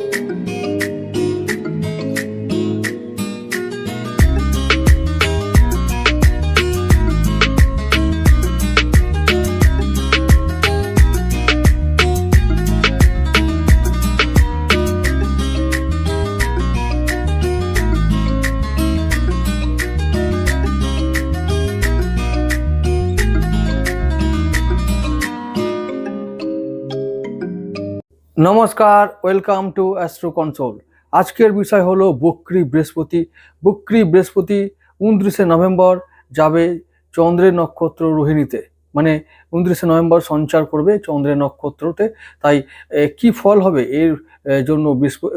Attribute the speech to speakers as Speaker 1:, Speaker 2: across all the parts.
Speaker 1: you. নমস্কার, welcome to astro console. আজকের বিষয় হলো বক্রি বৃহস্পতি। বক্রি বৃহস্পতি উনত্রিশে নভেম্বর যাবে চন্দ্রের নক্ষত্র রোহিণীতে। মানে উনত্রিশে নভেম্বর সঞ্চার করবে চন্দ্রের নক্ষত্রতে। তাই কি ফল হবে? এর জন্য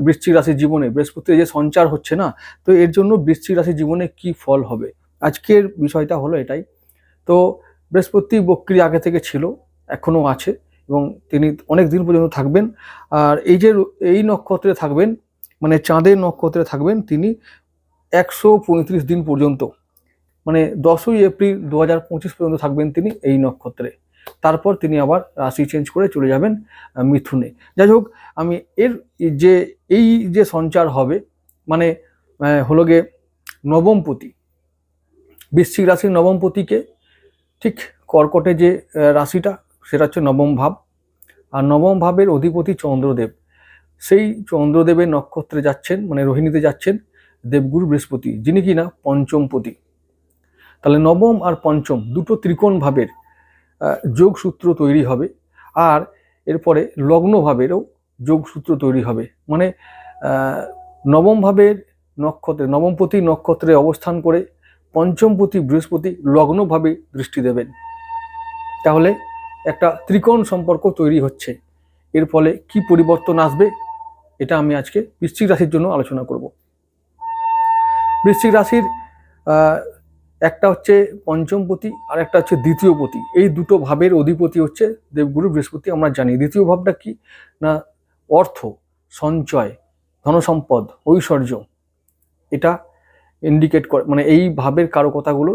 Speaker 1: বৃশ্চিক রাশির জীবনে বৃহস্পতি যে সঞ্চার হচ্ছে না, তো এর জন্য বৃশ্চিক রাশির জীবনে কি ফল হবে? আজকের বিষয়টা হলো এটাই। তো বৃহস্পতি বক্রি আগে থেকে ছিল, এখনও আছে। এবং তিনি অনেক দিন পর্যন্ত থাকবেন। আর এই যে এই নক্ষত্রে থাকবেন মানে চাঁদের নক্ষত্রে থাকবেন তিনি একশো পঁয়ত্রিশ দিন পর্যন্ত মানে দশই এপ্রিল দু হাজার পঁচিশ পর্যন্ত থাকবেন তিনি এই নক্ষত্রে। তারপর তিনি আবার রাশি চেঞ্জ করে চলে যাবেন মিথুনে। যাই হোক, আমি এর যে এই যে সঞ্চার হবে মানে হলো গিয়ে নবমপতি বৃশ্চিক রাশির নবমপতিকে ঠিক কর্কটে যে রাশিটা সেটা হচ্ছে নবম ভাব। আর নবম ভাবের অধিপতি চন্দ্রদেব। সেই চন্দ্রদেবের নক্ষত্রে যাচ্ছেন মানে রোহিণীতে যাচ্ছেন দেবগুরু বৃহস্পতি, যিনি কি কিনা পঞ্চমপতি। তাহলে নবম আর পঞ্চম দুটো ত্রিকোণ ভাবের যোগসূত্র তৈরি হবে। আর এরপরে লগ্নভাবেরও যোগসূত্র তৈরি হবে। মানে নবম ভাবের নক্ষত্রে নবমপতি নক্ষত্রে অবস্থান করে পঞ্চমপতি বৃহস্পতি লগ্নভাবে দৃষ্টি দেবেন। তাহলে একটা ত্রিকোণ সম্পর্ক তৈরি হচ্ছে। এর ফলে কি পরিবর্তন আসবে, এটা আমি আজকে বৃশ্চিক রাশির জন্য আলোচনা করব। বৃশ্চিক রাশির একটা হচ্ছে পঞ্চমপতি আর একটা হচ্ছে দ্বিতীয় পতি। এই দুটো ভাবের অধিপতি হচ্ছে দেবগুরু বৃহস্পতি, আমরা জানি। দ্বিতীয় ভাবটা কি? না, অর্থ, সঞ্চয়, ধনসম্পদ, ঐশ্বর্য। এটা ইন্ডিকেট করে মানে এই ভাবের কারকতাগুলো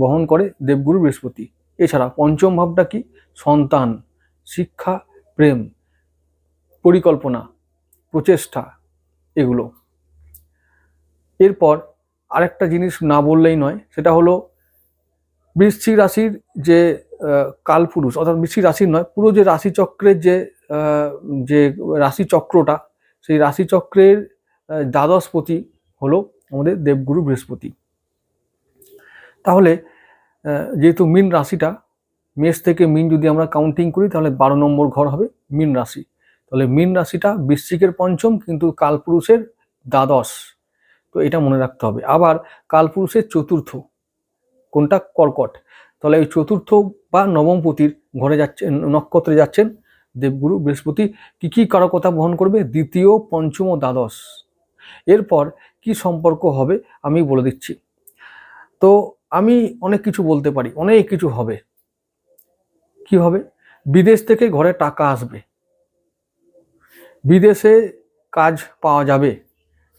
Speaker 1: বহন করে দেবগুরু বৃহস্পতি। এছাড়া পঞ্চম ভাবটা কি? সন্তান, শিক্ষা, প্রেম, পরিকল্পনা, প্রচেষ্টা, এগুলো। এরপর আরেকটা জিনিস না বললেই নয়, সেটা হলো বৃশ্চিক রাশির যে কালপুরুষ, অর্থাৎ বৃশ্চিক রাশির নয়, পুরো যে রাশিচক্রের যে যে রাশিচক্রটা, সেই রাশিচক্রের দ্বাদশপতি হলো আমাদের দেবগুরু বৃহস্পতি। তাহলে যেহেতু মিন রাশিটা, মেষ থেকে মিন যদি আমরা কাউন্টিং করি, তাহলে বারো নম্বর ঘর হবে মিন রাশি। তাহলে মিন রাশিটা বৃশ্চিকের পঞ্চম, কিন্তু কালপুরুষের দ্বাদশ। তো এটা মনে রাখতে হবে। আবার কালপুরুষের চতুর্থ, কোনটা? কর্কট। তাহলে এই চতুর্থ বা নবমপতির ঘরে যাচ্ছেন, নক্ষত্রে যাচ্ছেন দেবগুরু বৃহস্পতি, কি কি কারকতা বহন করবে? দ্বিতীয়, পঞ্চম ও দ্বাদশ। এরপর কি সম্পর্ক হবে আমি বলে দিচ্ছি। তো আমি অনেক কিছু বলতে পারি, অনেক কিছু হবে। কি হবে? বিদেশ থেকে ঘরে টাকা আসবে। বিদেশে কাজ পাওয়া যাবে।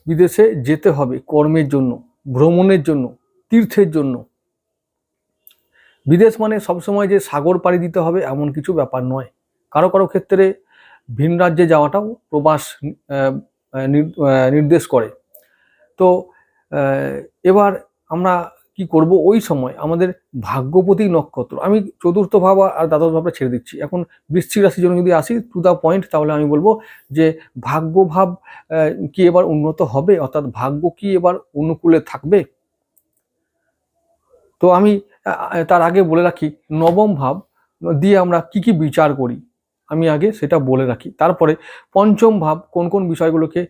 Speaker 1: বিদেশে যেতে হবে কর্মের জন্য, ভ্রমণের জন্য, তীর্থের জন্য। বিদেশ মানে সবসময় যে সাগর পাড়ি দিতে হবে এমন কিছু ব্যাপার নয়। কারও কারও ক্ষেত্রে ভিন রাজ্যে যাওয়াটাও প্রবাস নির্দেশ করে। তো এবার আমরা কি করব ওই সময় আমাদের ভাগ্যপতি নক্ষত্র, আমি চতুর্থ ভাব আর দ্বাদশ ভাবটা ছেড়ে দিচ্ছি। এখন বৃশ্চিক রাশির জন্য যদি আসি টু দ্য পয়েন্ট তাহলে আমি বলব যে ভাগ্যভাব কি এবার উন্নত হবে? অর্থাৎ ভাগ্য কি এবার অনুকূলে থাকবে? তো আমি তার আগে বলে রাখি, নবম ভাব দিয়ে আমরা কি কি বিচার করি? আমি আগে সেটা বলে রাখি। তারপরে পঞ্চম ভাব কোন কোন বিষয়গুলোকে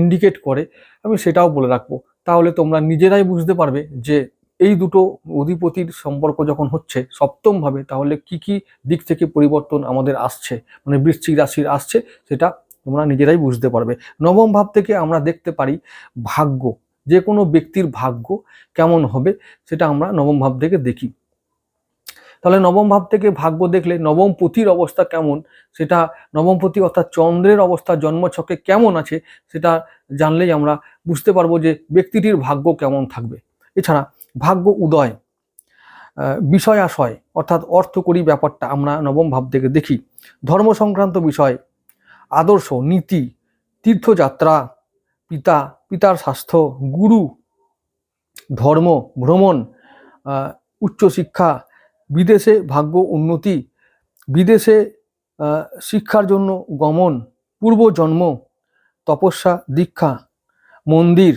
Speaker 1: ইন্ডিকেট করে, আমি সেটাও বলে রাখব। তাহলে তোমরা নিজেরাই বুঝতে পারবে যে এই দুটো অধিপতির সম্পর্ক যখন হচ্ছে সপ্তমভাবে, তাহলে কি কি দিক থেকে পরিবর্তন আমাদের আসছে? মানে বৃশ্চিক রাশির আসছে, সেটা তোমরা নিজেরাই বুঝতে পারবে। নবম ভাব থেকে আমরা দেখতে পারি ভাগ্য যে কোনো ব্যক্তির ভাগ্য কেমন হবে, সেটা আমরা নবম ভাব থেকে দেখি। তাহলে নবম ভাব থেকে ভাগ্য দেখলে নবম পতির অবস্থা কেমন, সেটা নবম পতি অর্থাৎ চন্দ্রের অবস্থা, জন্মছকে কেমন আছে, সেটা জানলেই আমরা বুঝতে পারব যে ব্যক্তিটির ভাগ্য কেমন থাকবে। এছাড়া ভাগ্য উদয় বিষয় আশয় অর্থাৎ অর্থকরী ব্যাপারটা আমরা নবম ভাব থেকে দেখি। ধর্ম সংক্রান্ত বিষয়, আদর্শ, নীতি, তীর্থযাত্রা, পিতা, পিতার স্বাস্থ্য, গুরু, ধর্ম, ভ্রমণ উচ্চশিক্ষা বিদেশে ভাগ্য উন্নতি, বিদেশে শিক্ষার জন্য গমন পূর্বজন্ম তপস্যা, দীক্ষা, মন্দির,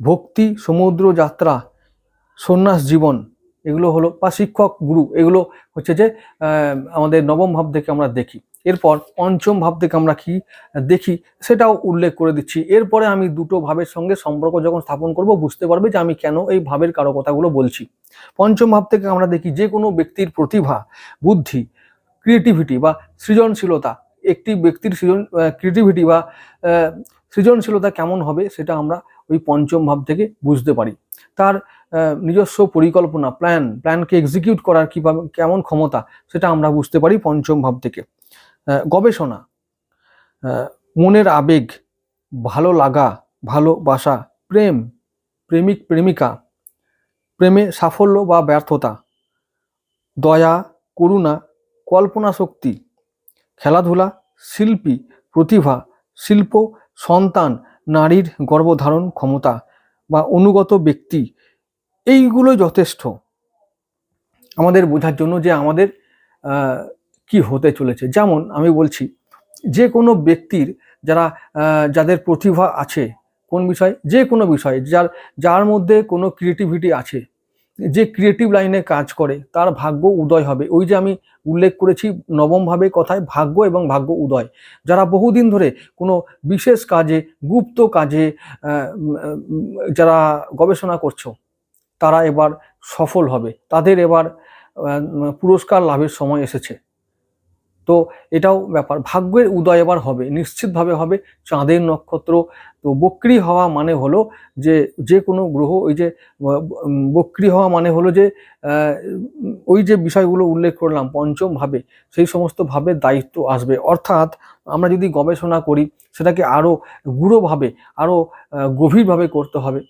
Speaker 1: ভক্তি, সমুদ্র যাত্রা সন্ন্যাস জীবন, এগুলো হলো, বা শিক্ষক গুরু, এগুলো হচ্ছে যে আমাদের নবম ভাব থেকে আমরা দেখি। এরপর পঞ্চম ভাব থেকে আমরা কি দেখি, সেটাও উল্লেখ করে দিচ্ছি। এরপরে আমি দুটো ভাবের সঙ্গে সম্পর্ক যখন স্থাপন করব, বুঝতে পারবে যে আমি কেন এই ভাবের কারও কথাগুলো বলছি। পঞ্চম ভাব থেকে আমরা দেখি যে কোনো ব্যক্তির প্রতিভা, বুদ্ধি ক্রিয়েটিভিটি বা সৃজনশীলতা, একটি ব্যক্তির সৃজন ক্রিয়েটিভিটি বা সৃজনশীলতা কেমন হবে সেটা আমরা ওই পঞ্চম ভাব থেকে বুঝতে পারি। তার নিজস্ব পরিকল্পনা প্ল্যান প্ল্যানকে এক্সিকিউট করার কীভাবে, কেমন ক্ষমতা সেটা আমরা বুঝতে পারি পঞ্চম ভাব থেকে। গবেষণা মনের আবেগ, ভালো লাগা ভালোবাসা প্রেম, প্রেমিক, প্রেমিকা, প্রেমে সাফল্য বা ব্যর্থতা, দয়া, করুণা, কল্পনা শক্তি, খেলাধুলা, শিল্পী, প্রতিভা শিল্প, সন্তান, নারীর গর্ভধারণ ক্ষমতা বা অনুগত ব্যক্তি, এইগুলো যথেষ্ট। আমাদের বোঝার জন্য যে আমাদের কি হতে চলেছে। যেমন আমি বলছি, যে কোনো ব্যক্তির যারা যাদের প্রতিভা আছে, কোন বিষয়? যে কোনো বিষয়, যার যার মধ্যে কোনো ক্রিয়েটিভিটি আছে যে ক্রিয়েটিভ লাইনে কাজ করে, তার ভাগ্য উদয় হবে। ওই যে আমি উল্লেখ করেছি নবমভাবে কথায়, ভাগ্য এবং ভাগ্য উদয়। যারা বহুদিন ধরে কোনো বিশেষ কাজে, গুপ্ত কাজে যারা গবেষণা করছ, তারা এবার সফল হবে। তাদের এবার পুরস্কার লাভের সময় এসেছে। তো এটাও ব্যাপার। ভাগ্যের উদয় এবার হবে, নিশ্চিতভাবে হবে চাঁদের নক্ষত্র। তো বক্রি হওয়া মানে হলো যে যে কোনো গ্রহ ওই যে বক্রি হওয়া মানে হলো যে ওই যে বিষয়গুলো উল্লেখ করলাম পঞ্চম ভাবে সেই সমস্ত ভাবে দায়িত্ব আসবে। অর্থাৎ আমরা যদি গবেষণা করি, সেটাকে আরও গুঢ়ভাবে আরও গভীরভাবে করতে হবে।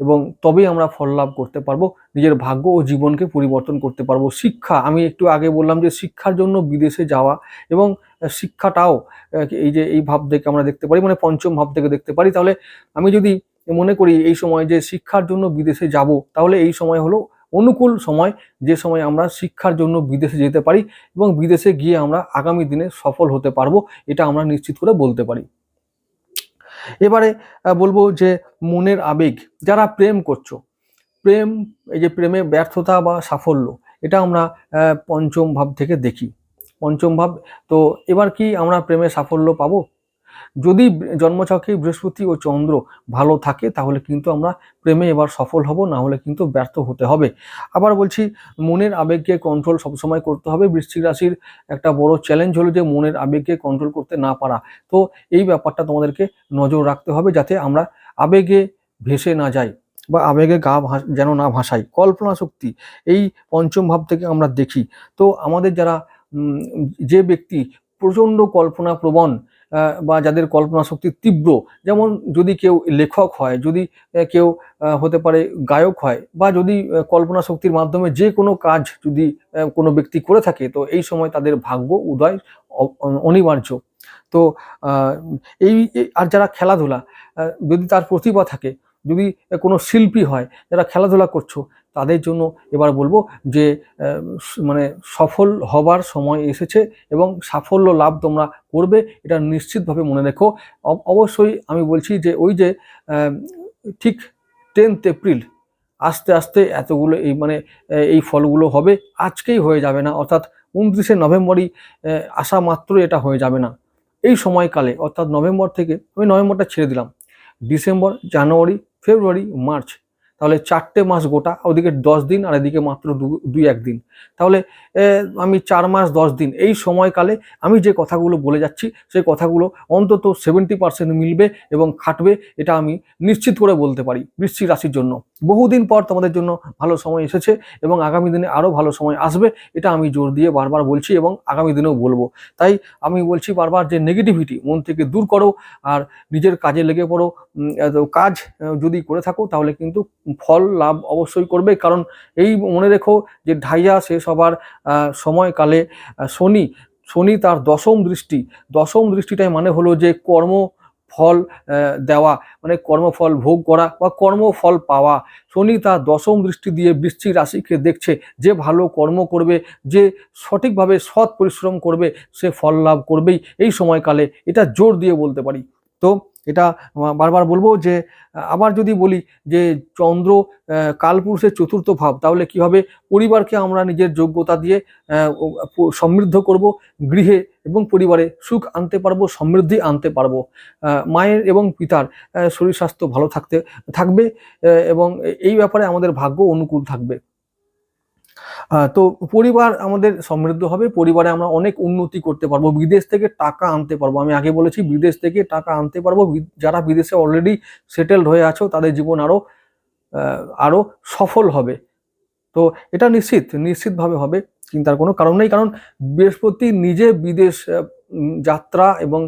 Speaker 1: এবং তবেই আমরা ফল লাভ করতে পারব, নিজের ভাগ্য ও জীবনকে পরিবর্তন করতে পারব। শিক্ষা, আমি একটু আগে বললাম যে শিক্ষার জন্য বিদেশে যাওয়া এবং শিক্ষাটাও এই যে এই ভাব থেকে আমরা দেখতে পারি মানে পঞ্চম ভাব থেকে দেখতে পারি। তাহলে আমি যদি মনে করি এই সময় যে শিক্ষার জন্য বিদেশে যাব, তাহলে এই সময় হলো অনুকূল সময়, যে সময় আমরা শিক্ষার জন্য বিদেশে যেতে পারি এবং বিদেশে গিয়ে আমরা আগামী দিনে সফল হতে পারব, এটা আমরা নিশ্চিত করে বলতে পারি। এবারে বলব যে মনের আবেগ, যারা প্রেম করছ, প্রেম, এই যে প্রেমে ব্যর্থতা বা সাফল্য, এটা আমরা পঞ্চম ভাব থেকে দেখি। পঞ্চম ভাব, তো এবার কি আমরা প্রেমে সাফল্য পাবো? যদি জন্মছকে বৃহস্পতি ও চন্দ্র ভালো থাকে, তাহলে কিন্তু আমরা প্রেমে এবার সফল হব, না হলে কিন্তু ব্যর্থ হতে হবে। আবার বলছি, মনের আবেগকে কন্ট্রোল সবসময় করতে হবে। বৃশ্চিক রাশির একটা বড় চ্যালেঞ্জ হলো যে মনের আবেগকে কন্ট্রোল করতে না পারা। তো এই ব্যাপারটা তোমাদেরকে নজর রাখতে হবে যাতে আমরা আবেগে ভেসে না যাই বা আবেগে গা যেন না ভাসাই। কল্পনা শক্তি, এই পঞ্চম ভাব থেকে আমরা দেখি। তো আমাদের যারা যে ব্যক্তি প্রচণ্ড কল্পনা প্রবণ বা যাদের কল্পনা শক্তি তীব্র, যেমন যদি কেউ লেখক হয়, যদি কেউ হতে পারে গায়ক হয়, বা যদি কল্পনা শক্তির মাধ্যমে যে কোনো কাজ যদি কোনো ব্যক্তি করে থাকে, তো এই সময় তাদের ভাগ্য উদয় অনিবার্য। তো এই- আর যারা খেলাধুলা যদি তার প্রতিভা থাকে, যদি কোনো শিল্পী হয়, যারা খেলাধুলা করছ তাদের জন্য এবার বলব যে মানে সফল হবার সময় এসেছে এবং সাফল্য লাভ তোমরা করবে, এটা নিশ্চিতভাবে মনে রেখো। অব- অবশ্যই আমি বলছি যে, ওই যে ঠিক টেন্থ এপ্রিল আস্তে আস্তে এতগুলো এই মানে এই ফলগুলো হবে, আজকেই হয়ে যাবে না। অর্থাৎ উনত্রিশে নভেম্বরই আসা মাত্র এটা হয়ে যাবে না। এই সময়কালে, অর্থাৎ নভেম্বর থেকে, আমি নভেম্বরটা ছেড়ে দিলাম। ডিসেম্বর, জানুয়ারি, ফেব্রুয়ারি, মার্চ তাহলে চারটে মাস গোটা ওদিকে দশ দিন, আর এদিকে মাত্র দুই এক দিন তাহলে আমি চার মাস, দশ দিন, এই সময়কালে আমি যে কথাগুলো বলে যাচ্ছি, সেই কথাগুলো অন্তত সেভেন্টি পার্সেন্ট মিলবে এবং খাটবে, এটা আমি নিশ্চিত করে বলতে পারি বৃষ্টি রাশির জন্য। বহুদিন পর তোমাদের জন্য ভালো সময় এসেছে এবং আগামী দিনে আরও ভালো সময় আসবে, এটা আমি জোর দিয়ে বারবার বলছি এবং আগামী দিনেও বলব। তাই আমি বলছি বারবার যে নেগেটিভিটি মন থেকে দূর করো আর নিজের কাজে লেগে পড়ো। কাজ যদি করে থাকো তাহলে কিন্তু ফল লাভ অবশ্যই করবে। কারণ এই মনে রেখো যে ঢাইয়া শেষ হবার সময়কালে শনি শনি তার দশম দৃষ্টি। দশম দৃষ্টিটাই মানে হলো যে কর্ম ফল দেওয়া মানে কর্মফল ভোগ করা বা কর্মফল পাওয়া। শনি তার দশম দৃষ্টি দিয়ে বৃশ্চিক রাশিকে দেখছে, যে ভালো কর্ম করবে, যে সঠিকভাবে সৎ পরিশ্রম করবে, সে ফল লাভ করবেই। এই সময়কালে এটা জোর দিয়ে বলতে পারি। তো এটা বারবার বলব যে, আবার যদি বলি যে, চন্দ্র কালপুরুষের চতুর্থ ভাব, তাহলে কি হবে? পরিবারকে আমরা নিজের যোগ্যতা দিয়ে সমৃদ্ধ করব। গৃহে এবং পরিবারে সুখ আনতে পারব, সমৃদ্ধি আনতে পারব। মায়ের এবং পিতার শরীর স্বাস্থ্য ভালো থাকতে, থাকবে এবং এই ব্যাপারে আমাদের ভাগ্য অনুকূল থাকবে। তো পরিবার আমাদের সমৃদ্ধ হবে, পরিবারে আমরা অনেক উন্নতি করতে পারব, বিদেশ থেকে টাকা আনতে পারব। আমি আগে বলেছি, বিদেশ থেকে টাকা আনতে পারব। যারা বিদেশে অলরেডি সেটেলড হয়ে আছো, তাদের জীবন আরও আরও সফল হবে। তো এটা নিশ্চিত, নিশ্চিতভাবে হবে, চিন্তার কোনো কারণ নেই। কারণ বৃহস্পতি নিজে বিদেশ যাত্রা এবং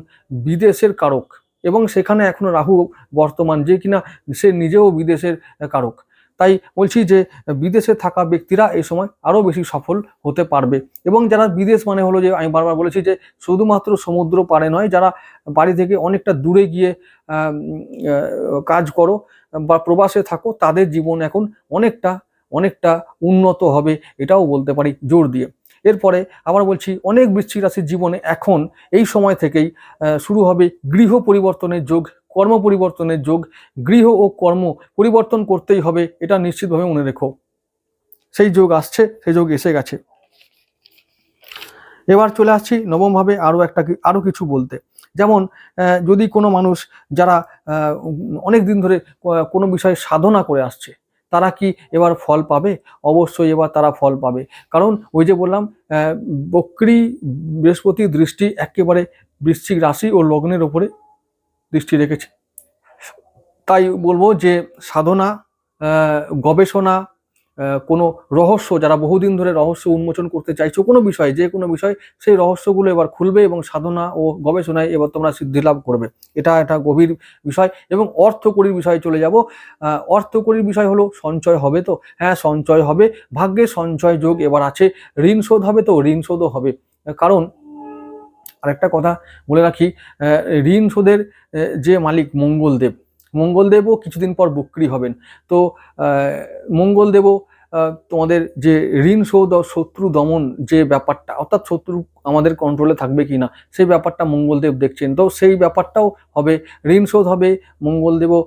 Speaker 1: বিদেশের কারক এবং সেখানে এখনও রাহু বর্তমান যে কিনা সে নিজেও বিদেশের কারক। তাই বলছি যে বিদেশে থাকা ব্যক্তিরা এই সময় আরও বেশি সফল হতে পারবে এবং যারা বিদেশ মানে হলো যে আমি বারবার বলেছি যে শুধুমাত্র সমুদ্র পারে নয়, যারা বাড়ি থেকে অনেকটা দূরে গিয়ে কাজ করো বা প্রবাসে থাকো, তাদের জীবন এখন অনেকটা অনেকটা উন্নত হবে, এটাও বলতে পারি জোর দিয়ে। এরপরে আবার বলছি, অনেক বৃশ্চিক রাশির জীবনে এখন এই সময় থেকেই শুরু হবে গৃহ পরিবর্তনের যোগ, কর্ম পরিবর্তনের যোগ। গৃহ ও কর্ম পরিবর্তন করতেই হবে, এটা নিশ্চিতভাবে মনে রেখো। সেই যোগ আসছে, সেই যোগ এসে গেছে। এবার চলে আসছি নবমভাবে আরও একটা কি- আরও কিছু বলতে। যেমন যদি কোনো মানুষ যারা অনেক দিন ধরে কোনো বিষয়ে সাধনা করে আসছে তারা কি এবার ফল পাবে? অবশ্যই এবার তারা ফল পাবে। কারণ ওই যে বললাম বক্রি, বৃহস্পতি দৃষ্টি একেবারে বৃশ্চিক রাশি ও লগ্নের ওপরে দৃষ্টি রেখেছে। তাই বলব যে সাধনা গবেষণা কোনো রহস্য, যারা বহুদিন ধরে রহস্য উন্মোচন করতে চাইছো, কোনো বিষয়, যে কোনো বিষয়, সেই রহস্যগুলো এবার খুলবে এবং সাধনা ও গবেষণায় এবার তোমরা সিদ্ধি লাভ করবে। এটা একটা গভীর বিষয় এবং অর্থকরীর বিষয়ে চলে যাব। অর্থকরীর বিষয় হলো সঞ্চয় হবে তো? হ্যাঁ সঞ্চয় হবে। ভাগ্যে সঞ্চয় যোগ এবার আছে। ঋণ শোধ হবে তো? ঋণ শোধও হবে। কারণ আরেকটা কথা বলে রাখি ঋণ শোধের যে মালিক মঙ্গলদেব মঙ্গলদেবও কিছুদিন পর বক্রি হবেন। তো মঙ্গলদেবও তোমাদের যে ঋণ শোধ, শত্রু দমন যে ব্যাপারটা, অর্থাৎ শত্রু আমাদের কন্ট্রোলে থাকবে কিনা, সেই ব্যাপারটা মঙ্গলদেব দেখছেন। তো সেই ব্যাপারটাও হবে, ঋণ শোধ হবে, মঙ্গলদেবও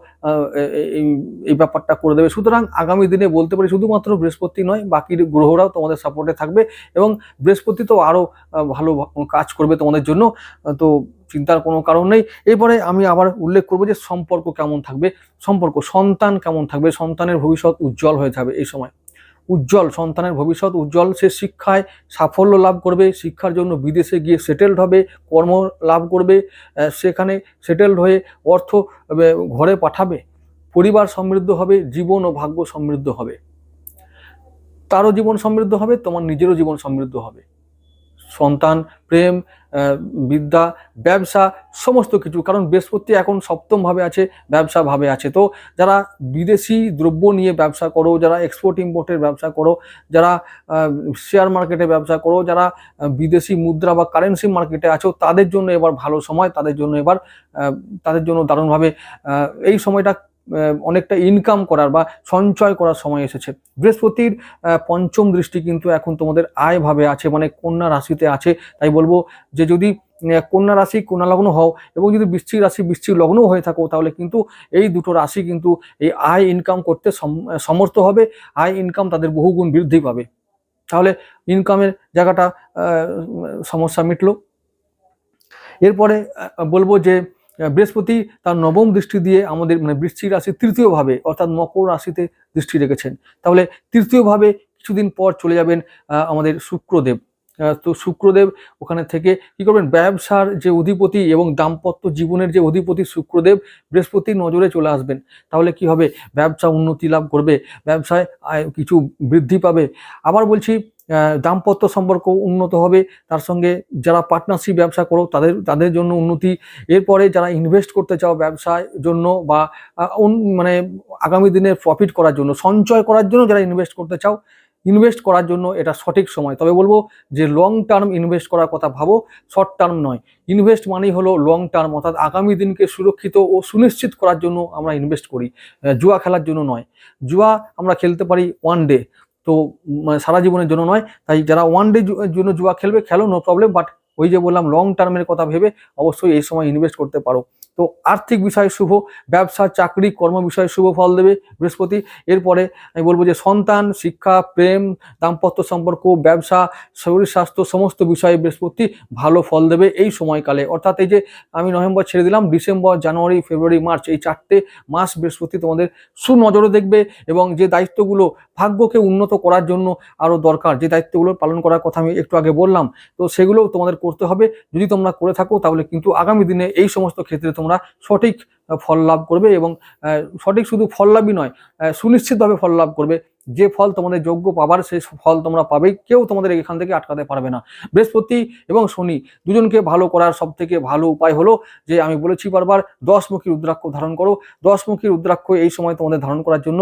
Speaker 1: এই ব্যাপারটা করে দেবে। সুতরাং আগামী দিনে বলতে পারি শুধুমাত্র বৃহস্পতি নয়, বাকি গ্রহরাও তোমাদের সাপোর্টে থাকবে এবং বৃহস্পতি তো আরও ভালো কাজ করবে তোমাদের জন্য। তো চিন্তার কোনো কারণ নেই। এরপরে আমি আবার উল্লেখ করব যে সম্পর্ক কেমন থাকবে, সম্পর্ক, সন্তান কেমন থাকবে, সন্তানের ভবিষ্যৎ উজ্জ্বল হয়ে যাবে এই সময়। উজ্জ্বল, সন্তানের ভবিষ্যৎ উজ্জ্বল, সে শিক্ষায় সাফল্য লাভ করবে, শিক্ষার জন্য বিদেশে গিয়ে সেটেলড হবে, কর্ম লাভ করবে সেখানে সেটেলড হয়ে অর্থ ঘরে পাঠাবে, পরিবার সমৃদ্ধ হবে, জীবন ও ভাগ্য সমৃদ্ধ হবে। তারও জীবন সমৃদ্ধ হবে, তোমার নিজেরও জীবন সমৃদ্ধ হবে। সন্তান, প্রেম বিদ্যা, ব্যবসা, সমস্ত কিছু। কারণ বৃহস্পতি এখন সপ্তম ভাবে আছে ব্যবসা ভাবে আছে। তো যারা বিদেশি দ্রব্য নিয়ে ব্যবসা করো, যারা এক্সপোর্ট ইম্পোর্টের ব্যবসা করো, যারা শেয়ার মার্কেটে ব্যবসা করো, যারা বিদেশি মুদ্রা বা কারেন্সি মার্কেটে আছো, তাদের জন্য এবার ভালো সময়, তাদের জন্য এবার তাদের জন্য দারুণভাবে এই সময়টা অনেকটা ইনকাম করার বা সঞ্চয় করার সময় এসেছে। বৃহস্পতির পঞ্চম দৃষ্টি কিন্তু এখন তোমাদের আয় ভাবে আছে মানে কন্যা রাশিতে আছে। তাই বলব যে যদি কন্যা রাশি, কন্যা লগ্ন হও এবং যদি বৃশ্চিক রাশি, বৃশ্চিক লগ্নও হয়ে থাকো, তাহলে কিন্তু এই দুটো রাশি কিন্তু এই আয় ইনকাম করতে সমর্থ হবে। আয় ইনকাম তাদের বহুগুণ বৃদ্ধি পাবে। তাহলে ইনকামের জায়গাটা সমস্যা মিটলো। এরপরে বলব যে বৃহস্পতি তার নবম দৃষ্টি দিয়ে আমাদের মানে বৃশ্চিক রাশি তৃতীয় ভাবে অর্থাৎ মকর রাশিতে দৃষ্টি রেখেছেন। তাহলে তৃতীয় ভাবে কিছুদিন পর চলে যাবেন আমাদের শুক্রদেব। তো শুক্রদেব ওখানে থেকে কি করবেন? ব্যবসার যে অধিপতি এবং দাম্পত্য জীবনের যে অধিপতি শুক্রদেব বৃহস্পতির নজরে চলে আসবেন। তাহলে কি হবে? ব্যবসা উন্নতি লাভ করবে, ব্যবসায় কিছু বৃদ্ধি পাবে। আবার বলছি দাম্পত্য সম্পর্ক উন্নত হবে, তার সঙ্গে যারা পার্টনারশিপ ব্যবসা করো, তাদের তাদের জন্য উন্নতি। এরপরে যারা ইনভেস্ট করতে চাও ব্যবসার জন্য বা মানে আগামী দিনে প্রফিট করার জন্য, সঞ্চয় করার জন্য যারা ইনভেস্ট করতে চাও ইনভেস্ট করার জন্য এটা সঠিক সময়। তবে বলব যে লং টার্ম ইনভেস্ট করার কথা ভাবো শর্ট টার্ম নয়। ইনভেস্ট মানেই হলো লং টার্ম অর্থাৎ আগামী দিনকে সুরক্ষিত ও সুনিশ্চিত করার জন্য আমরা ইনভেস্ট করি। জুয়া খেলার জন্য নয়। জুয়া আমরা খেলতে পারি ওয়ান ডে তো উম, সারা জীবনের জন্য নয়। তাই যারা ওয়ান ডে জন্য জুয়া খেলবে খেলো নো প্রবলেম বাট ওই যে বললাম লং টার্মের কথা ভেবে অবশ্যই এই সময় ইনভেস্ট করতে পারো। তো আর্থিক বিষয়ে শুভ ব্যবসা চাকরি কর্ম বিষয়ে শুভ ফল দেবে বৃহস্পতি। এরপরে আমি বলব যে সন্তান শিক্ষা প্রেম দাম্পত্য সম্পর্ক ব্যবসা শরীর স্বাস্থ্য সমস্ত বিষয়ে বৃহস্পতি ভালো ফল দেবে এই সময়কালে। অর্থাৎ এই যে আমি নভেম্বর ছেড়ে দিলাম ডিসেম্বর জানুয়ারি ফেব্রুয়ারি মার্চ এই চারটে মাস বৃহস্পতি তোমাদের সুনজরে দেখবে এবং যে দায়িত্বগুলো ভাগ্যকে উন্নত করার জন্য আরও দরকার। যে দায়িত্বগুলো পালন করার কথা আমি একটু আগে বললাম, তো সেগুলোও তোমাদের করতে হবে। যদি তোমরা করে থাকো তাহলে কিন্তু আগামী দিনে এই সমস্ত ক্ষেত্রে তোমরা সঠিক ফল লাভ করবে এবং সঠিক শুধু ফল লাভই নয় সুনিশ্চিতভাবে ফল লাভ করবে। যে ফল তোমাদের যোগ্য পাবার, সেই ফল তোমরা পাবেই কেউ তোমাদের এখান থেকে আটকাতে পারবে না। বৃহস্পতি এবং শনি দুজনকে ভালো করার সব থেকে ভালো উপায় হলো যে, আমি বলেছি বারবার, দশমুখী রুদ্রাক্ষ ধারণ করো। দশমুখী রুদ্রাক্ষ এই সময় তোমাদের ধারণ করার জন্য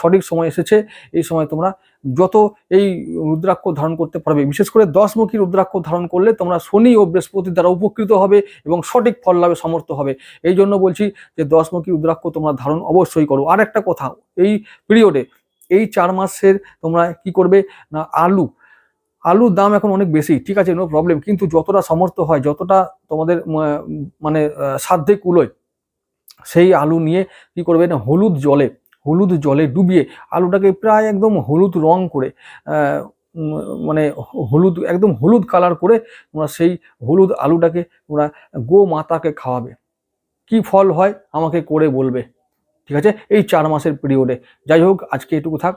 Speaker 1: সঠিক সময় এসেছে। এই সময় তোমরা যত এই রুদ্রাক্ষ ধারণ করতে পারবে, বিশেষ করে দশমুখী রুদ্রাক্ষ ধারণ করলে তোমরা শনি ও বৃহস্পতি দ্বারা উপকৃত হবে এবং সঠিক ফল লাভে সমর্থ হবে। এই জন্য বলছি যে দশমুখী রুদ্রাক্ষ তোমরা ধারণ অবশ্যই করো। আর একটা কথা, এই পিরিয়ডে এই চার মাসের তোমরা কি করবে না, আলু, আলুর দাম এখন অনেক বেশি, ঠিক আছে নো প্রবলেম কিন্তু যতটা সমর্থ হয়, যতটা তোমাদের মানে সাধ্যে কুলোয় সেই আলু নিয়ে কি করবে না, হলুদ জলে হলুদ জলে ডুবিয়ে আলুটাকে প্রায় একদম হলুদ রং করে মানে হলুদ, একদম হলুদ কালার করে তোমরা সেই হলুদ আলুটাকে তোমরা গো মাতাকে খাওয়াবে। কি ফল হয় আমাকে করে বলবে। ঠিক আছে? এই চার মাসের পিরিয়ডে যাই হোক, আজকে এটুকু থাক।